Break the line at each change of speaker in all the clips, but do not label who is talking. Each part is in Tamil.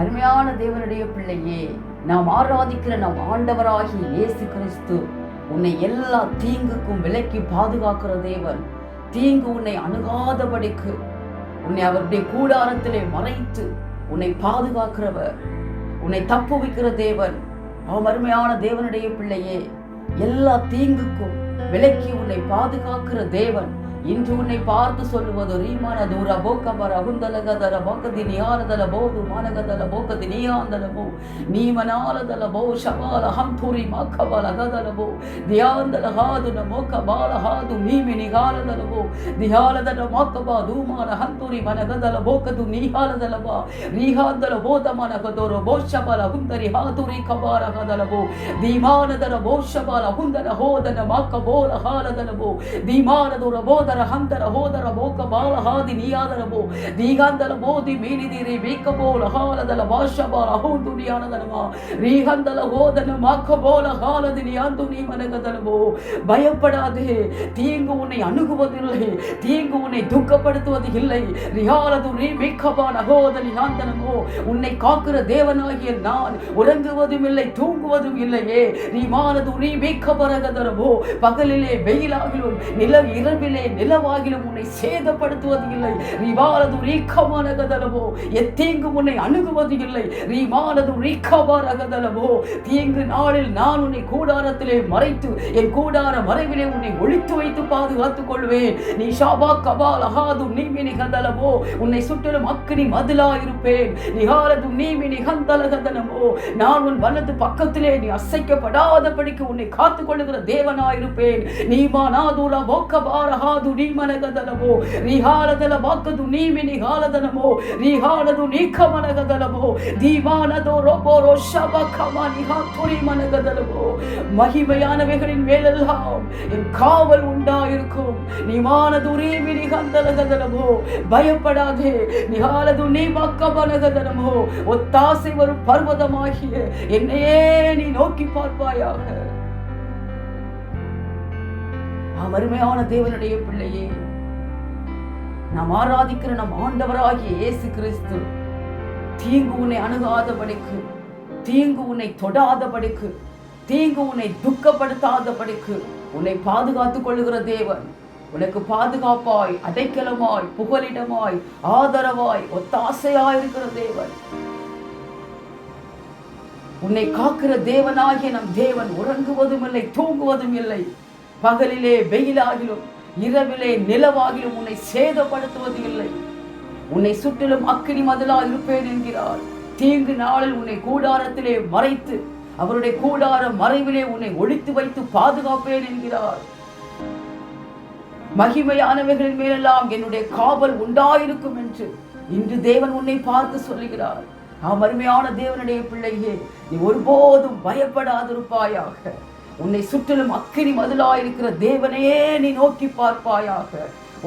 அருமையான தேவனுடைய பிள்ளையே நாம் ஆராதிக்கிற நம் ஆண்டவராகி இயேசு கிறிஸ்து உன்னை எல்லா தீங்குக்கும் விலக்கி பாதுகாக்கிற தேவன். தீங்கு உன்னை அணுகாதபடிக்கு உன்னை அவருடைய கூடாரத்திலே மறைத்து உன்னை பாதுகாக்கிறவர் உன்னை தப்பு வைக்கிற தேவன். அவன் அருமையான தேவனுடைய பிள்ளையே எல்லா தீங்குக்கும் விலக்கி உன்னை பாதுகாக்கிற தேவன். இன்று உன்னை பார்த்து சொல்லுவது ரீமான தூர போக்கமர அகுந்தலகதல போக்கதி நியாரதல போது மாலகதல போக்கதி நியாந்தல போ நீமனாலதல போ ஷபால ஹம் தூரி மாக்கபால அகதல போ தியாந்தல ஹாது நமோக்க பால ஹாது மீமி நிகாலதல போ தியாலதல மாக்கபா தூமான ஹம் தூரி மனகதல போக்கது நீகாலதல பா ரீகாந்தல போத மனகதோர போஷபால அகுந்தரி ஹாதுரி கபால அகதல போ தீமானதல போஷபால அகுந்தல ஹோதன மாக்க போல ஹாலதல போ தீமானதோர போத ಬೋದರ ಹಂದರ ಹೋದರ ಬೋಕ ಬಾಲ ಹಾದಿ ನೀಯಾದರ ಬೋ ದೀಗಾಂದಲ ಬೋದಿ ಮೀನಿದಿರಿ ಬೇಕ ಬೋಲ ಹಾಲದಲ ಭಾಷಬಾಲ ಹೌದು ನಿಯಾನದಲಮ ரீஹந்தல ஓதன மாக்க போல காலதி நீ நீ மனகதலவோ பயப்படாதே தீங்கு உன்னை அணுகுவதில்லை தீங்கு உன்னை துக்கப்படுத்துவது இல்லை ரியாலது நீ மிக்கபான அகோதனி ஆந்தனமோ உன்னை காக்கிற தேவனாகிய நான் உறங்குவதும் இல்லை தூங்குவதும் இல்லையே நீ மானது நீ மிக்கபரகதரவோ பகலிலே வெயிலாகிலும் நில இரவிலே நிலவாகிலும் உன்னை சேதப்படுத்துவது இல்லை ரிவாலது ரீக்கமானகதலவோ எத்தீங்கு உன்னை அணுகுவது இல்லை ரீமானது ரீக்கபாரகதலவோ தீங்கு நாளில் நான் உன்னை கூடாரத்திலே மறைத்து என் கூடார மறைவிலே உன்னை ஒழித்து வைத்து பாதுகாத்துக் கொள்வேன். நீ ஷாபா கபால் அகாது நீமினி கதலவோ உன்னை சுற்றிலும் அக்கினி மதிலா இருப்பேன் நிகாலது நீமினி கந்தலகதனமோ நான் உன் வலது பக்கத்திலே நீ அசைக்கப்படாதபடிக்கு உன்னை காத்துக் கொள்ளுகிற தேவனாயிருப்பேன். நீ நாதுல போக்கபாரஹாது நீமனகதலவோ ரிஹாலதல வாக்கது நீமினி காலதனமோ ரிஹாலது நீக்கமனகதலமோ தீவானதோ ரோபோரோ ஷபகமா நிகாத்துரி மனகதலமோ மகிமையானவைகளின் மேலெல்லாம் என் காவல் உண்டாயிருக்கும் நீமானது நீமினி கந்தலகதலமோ பயப்படாதே நிகாலது நீ மக்கபனகதனமோ ஒத்தாசை வரும் பர்வதமாகிய என்னையே நீ நோக்கி பார்ப்பாயாக அருமையான தேவனுடைய பிள்ளையே நாம் ஆராதிக்கிற நம் ஆண்டவராகிய இயேசு கிறிஸ்து தீங்கு உன்னை அணுகாதபடிக்கு தீங்கு உன்னை தொடாதபடிக்கு தீங்கு உன்னை துக்கப்படுத்தாதபடிக்கு உன்னை பாதுகாத்துக் கொள்ளுகிற தேவன். உனக்கு பாதுகாப்பாய் அடைக்கலமாய் புகலிடமாய் ஆதரவாய் ஒத்தாசையாய் இருக்கிற தேவன். உன்னை காக்கிற தேவனாகிய நம் தேவன் உறங்குவதும் இல்லை தூங்குவதும் இல்லை பகலிலே வெயிலாகிலும் இரவிலே நிலவாகிலும் உன்னை சேதப்படுத்துவது இல்லை. உன்னை சுற்றிலும் அக்கினி மதிலா இருப்பேன் என்கிறார். தீங்கு நாளில் உன்னை கூடாரத்திலே மறைத்து அவருடைய கூடார மறைவிலே உன்னை ஒழித்து வைத்து பாதுகாப்பேன் என்கிறார். மகிமையானவைகளின் மேலெல்லாம் என்னுடைய காவல் உண்டாயிருக்கும் என்று இன்று தேவன் உன்னை பார்த்து சொல்லுகிறார். ஆம் அருமையான தேவனுடைய பிள்ளையே நீ ஒருபோதும் பயப்படாதிருப்பாயாக. உன்னை சுற்றிலும் அக்கினி மதிலாயிருக்கிற தேவனையே நீ நோக்கி பார்ப்பாயாக.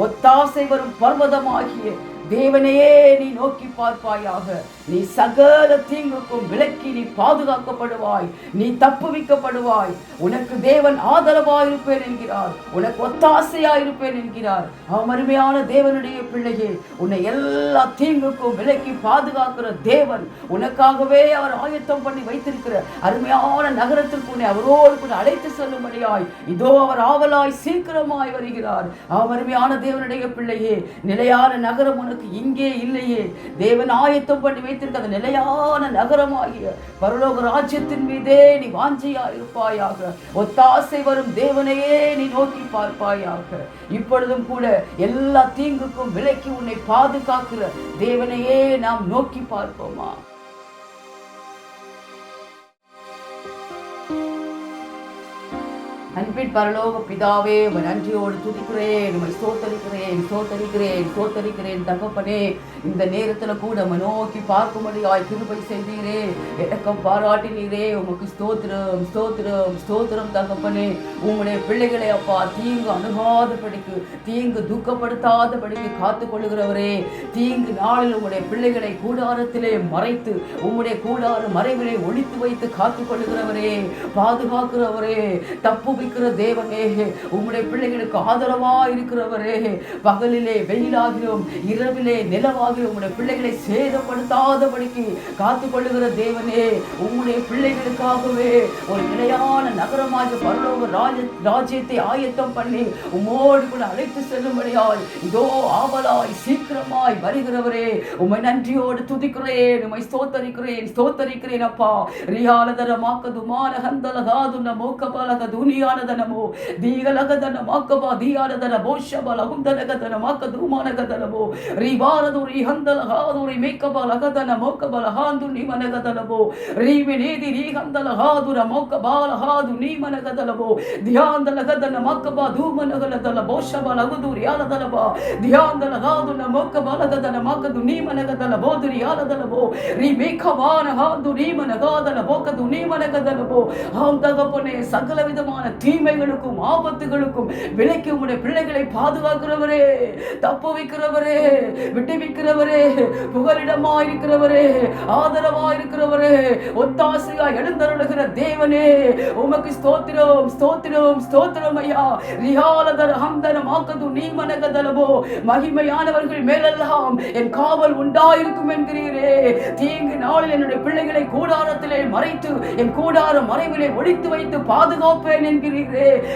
ஒத்தாசை வரும் பர்வதமாகிய தேவனையே நீ நோக்கி பார்ப்பாயாக. நீ சகல தீங்குக்கும் விலக்கி நீ பாதுகாக்கப்படுவாய். நீ தப்புவிக்கப்படுவாய். உனக்கு தேவன் ஆதரவாயிருப்பேன் என்கிறார். உனக்கு ஒத்தாசையாயிருப்பேன் என்கிறார். அருமையான தேவனுடைய பிள்ளையே உன்னை எல்லா தீங்குக்கும் விலக்கி பாதுகாக்கிற தேவன். உனக்காகவே அவர் ஆயத்தம் பண்ணி வைத்திருக்கிற அருமையான நகரத்திற்கு உன்னை அவரோடு கூட அழைத்து செல்லும்படியாய் இதோ அவர் ஆவலாய் சீக்கிரமாய் வருகிறார். அருமையான தேவனுடைய பிள்ளையே நிலையான நகரம் உனக்கு இங்கே இல்லையே. தேவன் ஆயத்தம் பண்ணி வைத்திருக்க அந்த நிலையான நகரமாகிய பரலோக ராஜ்யத்தின் மீதே நீ வாஞ்சியா இருப்பாயாக ஒத்தாசை வரும் தேவனையே நீ நோக்கி பார்ப்பாயாக. இப்பொழுதும் கூட எல்லா தீங்குக்கும் விலக்கி உன்னை பாதுகாக்கிற தேவனையே நாம் நோக்கி பார்ப்போமா? அன்பின் பரலோக பிதாவே உம்மை நன்றியோடு துதிக்கிறேன் உம்மை சோத்தரிக்கிறேன் சோத்தரிக்கிறேன் சோத்தரிக்கிறேன் தகப்பனே. இந்த நேரத்துல கூட மனோக்கி நோக்கி பார்க்கும்படியாய் திருப்பை செய்தீரே. இறக்கம் பாராட்டினீரே. உமக்கு ஸ்தோத்திரம் ஸ்தோத்திரம் ஸ்தோத்திரம் தகப்பனே. உங்களுடைய பிள்ளைகளை அப்பா தீங்கு அணுகாதபடிக்கு தீங்கு துக்கப்படுத்தாதபடிக்கு காத்து கொள்ளுகிறவரே தீங்கு நாளில் உங்களுடைய பிள்ளைகளை கூடாரத்திலே மறைத்து உங்களுடைய கூடார மறைவிலே ஒழித்து வைத்து காத்து கொள்ளுகிறவரே பாதுகாக்கிறவரே. தப்பு தப்புவிக்கிற தேவனே. உம்முடைய பிள்ளைகளுக்கு ஆதரவா இருக்கிறவரே. பகலிலே வெயிலாகிலும் இரவிலே நிலவாகிலும் உம்முடைய பிள்ளைகளை சேதப்படுத்தாதபடிக்கு காத்து கொள்ளுகிற தேவனே உம்முடைய பிள்ளைகளுக்காகவே ஒரு நிலையான நகரமாக பரலோக ராஜ ராஜ்யத்தை ஆயத்தம் பண்ணி உம்மோடு கூட அழைத்து செல்லும்படியாய் இதோ ஆவலாய் சீக்கிரமாய் வருகிறவரே உம்மை நன்றியோடு துதிக்கிறேன் உம்மை ஸ்தோத்தரிக்கிறேன் ஸ்தோத்தரிக்கிறேன் அப்பா. ரியாலதர மாக்கது மானகந்தல காதுன துனியா ధూమానదనము దీగలగదనమాకబా దీయాలదన భోషబలహుందనగదనమాక ధూమానగదనము రివారదు రిహందలహాదు రిమేకబలగదన మోకబలహాందు నిమనగదనము రీవినేది రీహందలహాదుర మోకబాలహాదు నీమనగదనము ధ్యాందలగదన మాకబా ధూమనగలదల భోషబలగుదు రియాలదనబా ధ్యాందలహాదున మోకబలగదన మాకదు నీమనగదల బోదురి యాలదనబో ரிமேகவான ஹாந்து நீமனகாதல போக்கது நீமனகதலபோ ஆம் தகப்பனே சகல விதமான தீமைகளுக்கும் ஆபத்துகளுக்கும் விலைக்கு உடைய பிள்ளைகளை பாதுகாக்கிறவரே தப்பு வைக்கிறவரே விடுவிக்கிறவரே புகலிடமா இருக்கிறவரே ஆதரவா இருக்கிறவரே ஒத்தாசையா எழுந்தருளுகிற தேவனே உமக்கு ஸ்தோத்திரம் ஸ்தோத்திரம் ஸ்தோத்திரம் ஐயா. ரியாலதர ஹந்தன ஆக்கது நீ மனகதலவோ மகிமையானவர்கள் மேலெல்லாம் என் காவல் உண்டாயிருக்கும் என்கிறீரே. தீங்கு நாளில் என்னுடைய பிள்ளைகளை கூடாரத்திலே மறைத்து என் கூடார மறைவிலே ஒழித்து வைத்து பாதுகாப்பேன் என்கிறேன்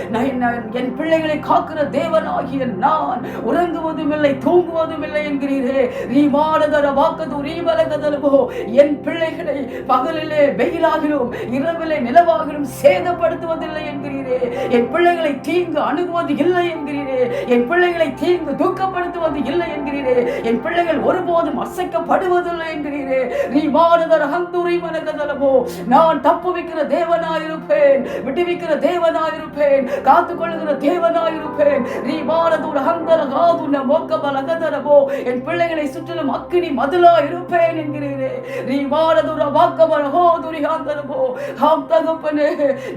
நான் நான் என் பிள்ளைகளை காக்கிற தேவனாகிய நான் உறங்குவதும் இல்லை தூங்குவதும் இல்லை என்கிறீரே. ரீமானதர வாக்கது ரீபலகதலவோ என் பிள்ளைகளை பகலிலே வெயிலாகிலும் இரவிலே நிலவாகிலும் சேதப்படுத்துவதில்லை என்கிறீரே. என் பிள்ளைகளை தீங்கு அணுகுவது இல்லை என்கிறீரே. என் பிள்ளைகளை தீங்கு தூக்கப்படுத்துவது இல்லை என்கிறீரே. என் பிள்ளைகள் ஒருபோதும் அசைக்கப்படுவதில்லை என்கிறீரே. நீ மாறுதர ஹந்துரி மனகதலமோ நான் தப்பு வைக்கிற தேவனாயிருப்பேன் விட்டுவிக்கிற தேவனாய் தேவனாயிருப்பேன் காத்துக் கொள்ளுகிற தேவனாயிருப்பேன். நீ மாறதூர் ஹந்தர காதுன மோக்க பலகதரமோ என் பிள்ளைகளை சுற்றிலும் அக்கினி மதுலா இருப்பேன் என்கிறீரே. நீ மாறதூர வாக்கபல ஹோதுரி ஹந்தரமோ ஆம் தகப்பனே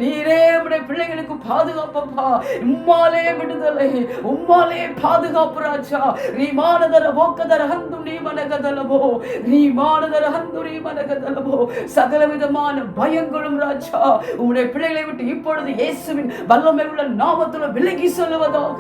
நீரே உடைய பிள்ளைகளுக்கு பாதுகாப்பப்பா. உம்மாலே விடுதலை உம்மாலே பாதுகாப்பு ராஜா. நீ மானதர போக்கதர ஹந்து நீ மனகதலமோ நீ மானதர ஹந்து நீ மனகதலமோ சகல விதமான பயங்களும் ராஜா. உம்முடைய பிள்ளைகளை விட்டு இப்பொழுது இயேசு இயேசுவின் வல்லமை உள்ள நாமத்துல விலகி சொல்லுவதாக.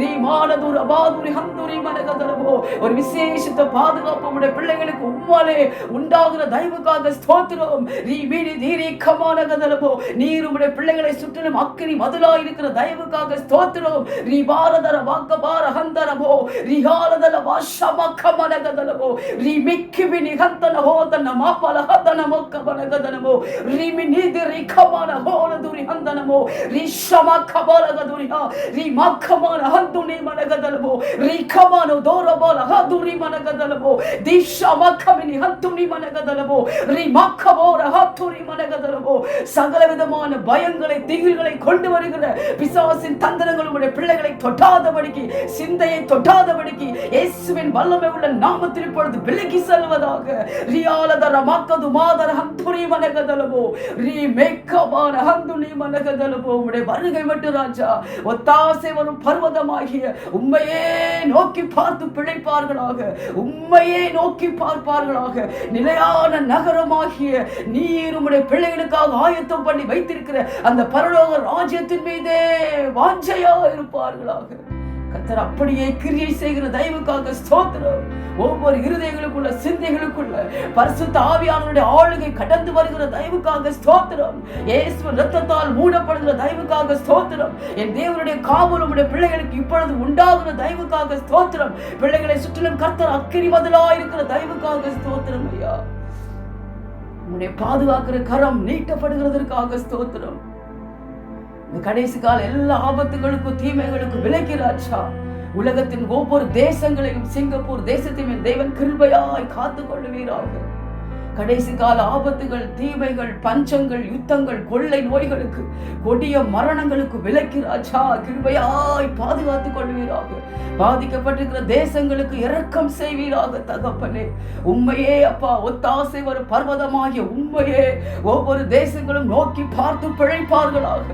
ரீமானதூர் அபாதுரி ஹந்தூரி மனகதரவோ ஒரு விசேஷித்த பாதுகாப்பு உடைய பிள்ளைகளுக்கு உம்மாலே உண்டாகிற தயவுக்காக ஸ்தோத்திரம். நீ வீடு தீரீக்கமான கதரவோ நீர் உடைய பிள்ளைகளை சுற்றிலும் அக்கினி மதுலா இருக்கிற தயவுக்காக ஸ்தோத்திரம். நீ பாரதர வாக்க பார ஹந்தரவோ ரிஹாலதல வாஷமக்க மனகதரவோ நீ மிக்கிவி நிகந்தனவோ தன்ன மாப்பலகதனமொக்க மனகதனமோ ரிமி நீதி ரிக்கமான ஹோலதுரி ஹந்தனமோ. ரிஷமக்கபலகதுரியா ரிமக்கமான ஹந்துனி மனகதலபோ ரிக்கமானு தோரபோல ஹதுரி மனகதலபோ திஷமக்கமினி ஹந்துனி மனகதலபோ ரிமக்கபோர ஹத்துரி மனகதலபோ சகல விதமான பயங்களை திகில்களை கொண்டு வருகிற பிசாசின் தந்திரங்களுடைய பிள்ளைகளை தொட்டாதபடிக்கு சிந்தையை தொட்டாதபடிக்கு இயேசுவின் வல்லமை உள்ள நாமத்தில் இப்பொழுது விலகி செல்வதாக ரியாலதர மாக்கது மாதர ஹந்துரி மனகதலபோ ரி மேக்கமான ஹந்துனி மனகதலபோ உம்முடைய வருகை மட்டும் ராஜா. ஒத்தாசை வரும் பர்வதமாகிய உண்மையே நோக்கி பார்த்து பிழைப்பார்களாக. உண்மையே நோக்கி பார்ப்பார்களாக. நிலையான நகரமாகிய நீர் உம்முடைய பிள்ளைகளுக்காக ஆயத்தம் பண்ணி வைத்திருக்கிற அந்த பரலோக ராஜ்யத்தின் மீதே வாஞ்சையா இருப்பார்களாக. கத்தர் அப்படியே கிரியை செய்கிற தயவுக்காக ஸ்தோத்திரம். ஒவ்வொரு இருதயங்களுக்குள்ள சிந்தைகளுக்குள்ள பரிசுத்த ஆவியானவருடைய ஆளுகை கடந்து வருகிற தயவுக்காக ஸ்தோத்திரம். இயேசு ரத்தத்தால் மூடப்படுகிற தயவுக்காக ஸ்தோத்திரம். என் தேவனுடைய காவல் உடைய பிள்ளைகளுக்கு இப்பொழுது உண்டாகிற தயவுக்காக ஸ்தோத்திரம். பிள்ளைகளை சுற்றிலும் கர்த்தர் அக்கறி பதிலா இருக்கிற தயவுக்காக ஸ்தோத்திரம் ஐயா. உன்னை பாதுகாக்கிற கரம் நீட்டப்படுகிறதற்காக ஸ்தோத்திரம். இந்த கடைசி கால எல்லா ஆபத்துகளுக்கும் தீமைகளுக்கும் விலகிறாச்சா உலகத்தின் ஒவ்வொரு தேசங்களையும் சிங்கப்பூர் தேசத்தையும் தேவன் கிருபையாய் காத்து கொள்ளுவீராக கடைசி கால ஆபத்துகள் தீமைகள் பஞ்சங்கள் யுத்தங்கள் கொள்ளை நோய்களுக்கு கொடிய மரணங்களுக்கு விலக்கி ராஜா கிருபையாய் பாதுகாத்துக் கொள்வீராக. பாதிக்கப்பட்டிருக்கிற தேசங்களுக்கு இரக்கம் செய்வீராக தகப்பனே. உண்மையே அப்பா ஒத்தாசை ஒரு பர்வதமாகிய உண்மையே ஒவ்வொரு தேசங்களும் நோக்கி பார்த்து பிழைப்பார்களாக.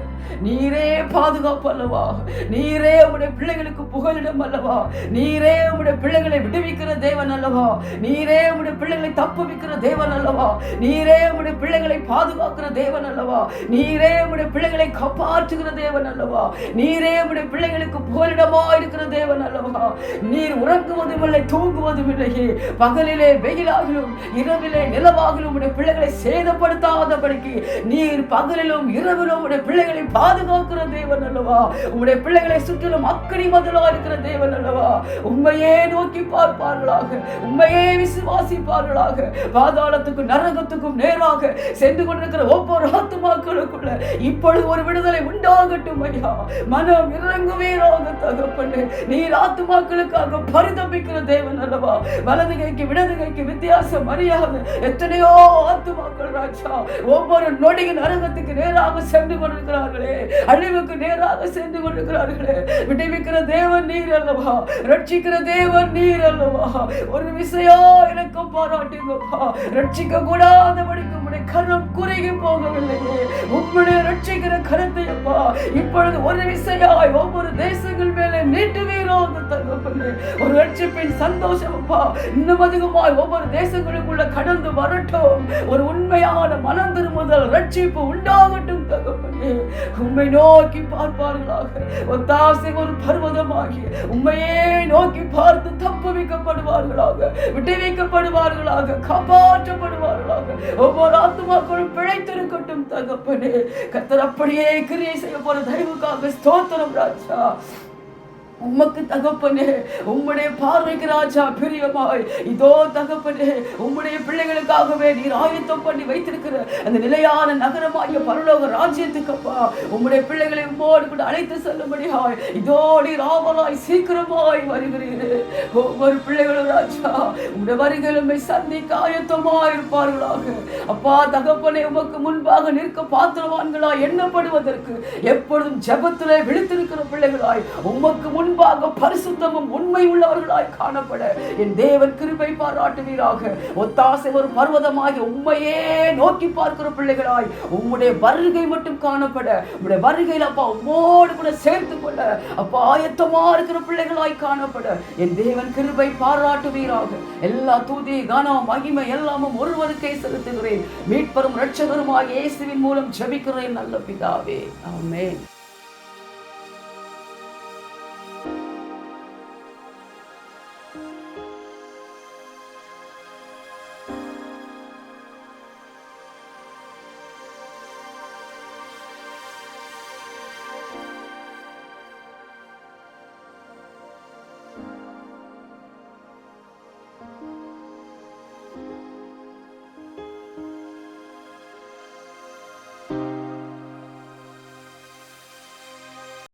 நீரே பாதுகாப்பு அல்லவா நீரே உடைய பிள்ளைகளுக்கு புகலிடம் அல்லவா? நீரே உடைய பிள்ளைகளை விடுவிக்கிற தேவன் அல்லவா? நீரே உடைய பிள்ளைகளை தப்புவிக்கிற தேவன் அல்லவா? நீரே உடைய பிள்ளைகளை பாதுகாக்கிற தேவன் அல்லவா? நீரே உடைய பிள்ளைகளை காப்பாற்றுகிற தேவன் அல்லவா? நீரே உடைய பிள்ளைகளுக்கு புகலிடமா இருக்கிற தேவன் அல்லவா? நீர் உறங்குவதும் இல்லை தூங்குவதும் இல்லையே. பகலிலே வெயிலாகிலும் இரவிலே நிலவாகிலும் உடைய பிள்ளைகளை சேதப்படுத்தாதபடிக்கு நீர் பகலிலும் இரவிலும் உடைய பிள்ளைகளை பாதுகாக்கிற தேவன் அல்லவா? உங்களுடைய பிள்ளைகளை சுற்றிலும் அக்கடி மதலா இருக்கிற தேவன் அல்லவா? உண்மையே நோக்கி பார்ப்பார்களாக. உண்மையே விசுவாசிப்பார்களாக. பாதாளத்துக்கும் நரகத்துக்கும் நேராக சென்று கொண்டிருக்கிற ஒவ்வொரு ஆத்துமாக்களுக்குள்ள இப்பொழுது ஒரு விடுதலை உண்டாகட்டும் ஐயா. மனம் இறங்குவீராக தகப்பண்ணு நீர் ஆத்துமாக்களுக்காக பரிதபிக்கிற தேவன் அல்லவா? வலது கைக்கு இடது கைக்கு வித்தியாசம் அறியாது எத்தனையோ ஆத்துமாக்கள் ராஜா ஒவ்வொரு நொடியின் நரகத்துக்கு நேராக சென்று கொண்டிருக்கிறார்கள். அழிவுக்கு நேராக சென்று கொண்டிருக்கிறார்களே. விடுவிக்கிற தேவன் நீர் அல்லவா? ரட்சிக்கிற தேவன் நீர் அல்லவா? ஒரு விசையா எனக்கு பாராட்டுங்கப்பா. ரட்சிக்க கூடாதபடிக்கு உடைய கரம் குறுகி போகவில்லையே. உம்முடைய ரட்சிக்கிற கரத்தை அப்பா இப்பொழுது ஒரு விசையாய் ஒவ்வொரு தேசங்கள் மேலே நீட்டுவீரோ ஒரு ரட்சிப்பின் சந்தோஷம் அப்பா. இன்னும் அதிகமாய் ஒவ்வொரு தேசங்களுக்குள்ள கடந்து வரட்டும். ஒரு உண்மையான மனம் திரும்புதல் ரட்சிப்பு உண்டாகட்டும் தகப்பனே. உண்மை நோக்கி பார்ப்பார்களாக. ஒத்தாசை ஒரு பர்வதமாகி உண்மையே நோக்கி பார்த்து தப்பு வைக்கப்படுவார்களாக. விட்டுவிக்கப்படுவார்களாக காப்பாற்றப்படுவார்களாக. ஒவ்வொரு ஆத்மாக்களும் பிழைத்திருக்கட்டும் தகப்பனே. கத்தர் அப்படியே கிரியை செய்ய போற தயவுக்காக ஸ்தோத்திரம் ராஜா. உமக்கு தகப்பனே உம்முடைய பார்வைக்கு ராஜா பிரியமாய். இதோ தகப்பனே உம்முடைய பிள்ளைகளுக்காகவே நீர் ஆயத்தம் பண்ணி வைத்திருக்கிற அந்த நிலையான நகரமாகிய பரலோக ராஜ்யத்துக்கப்பா. உம்முடைய பிள்ளைகளை உம்மோடு கூட அழைத்து செல்லும்படியாய். இதோ நீர் ஆவலாய் சீக்கிரமாய் வருகிறீர். ஒவ்வொரு பிள்ளைகளும் ராஜா உம்முடைய வருகளுமை சந்திக்க ஆயத்தமாய் இருப்பார்களாக. அப்பா தகப்பனே உமக்கு முன்பாக நிற்க பாத்திரவான்களாய் எண்ணப்படுவதற்கு எப்பொழுதும் ஜபத்திலே விழித்திருக்கிற பிள்ளைகளாய். உமக்கு முன்பாக பரிசுத்தமும் உண்மை உள்ளவர்களாய் காணப்பட. என் தேவன் கிருபை பாராட்டுவீராக. ஒத்தாசை ஒரு பர்வதமாகி உண்மையே நோக்கி பார்க்கிற பிள்ளைகளாய் உம்முடைய வருகை மட்டும் காணப்பட. உம்முடைய வருகையில் அப்பா உம்மோடு கூட சேர்த்து கொள்ள. அப்பா ஆயத்தமா இருக்கிற பிள்ளைகளாய் காணப்பட. என் தேவன் கிருபை பாராட்டுவீராக. எல்லா தூதி கனம் மகிமை எல்லாமும் ஒருவருக்கே செலுத்துகிறேன். மீட்பரும் இரட்சகருமாகிய இயேசுவின் மூலம் ஜெபிக்கிறேன் நல்ல பிதாவே. ஆமென்.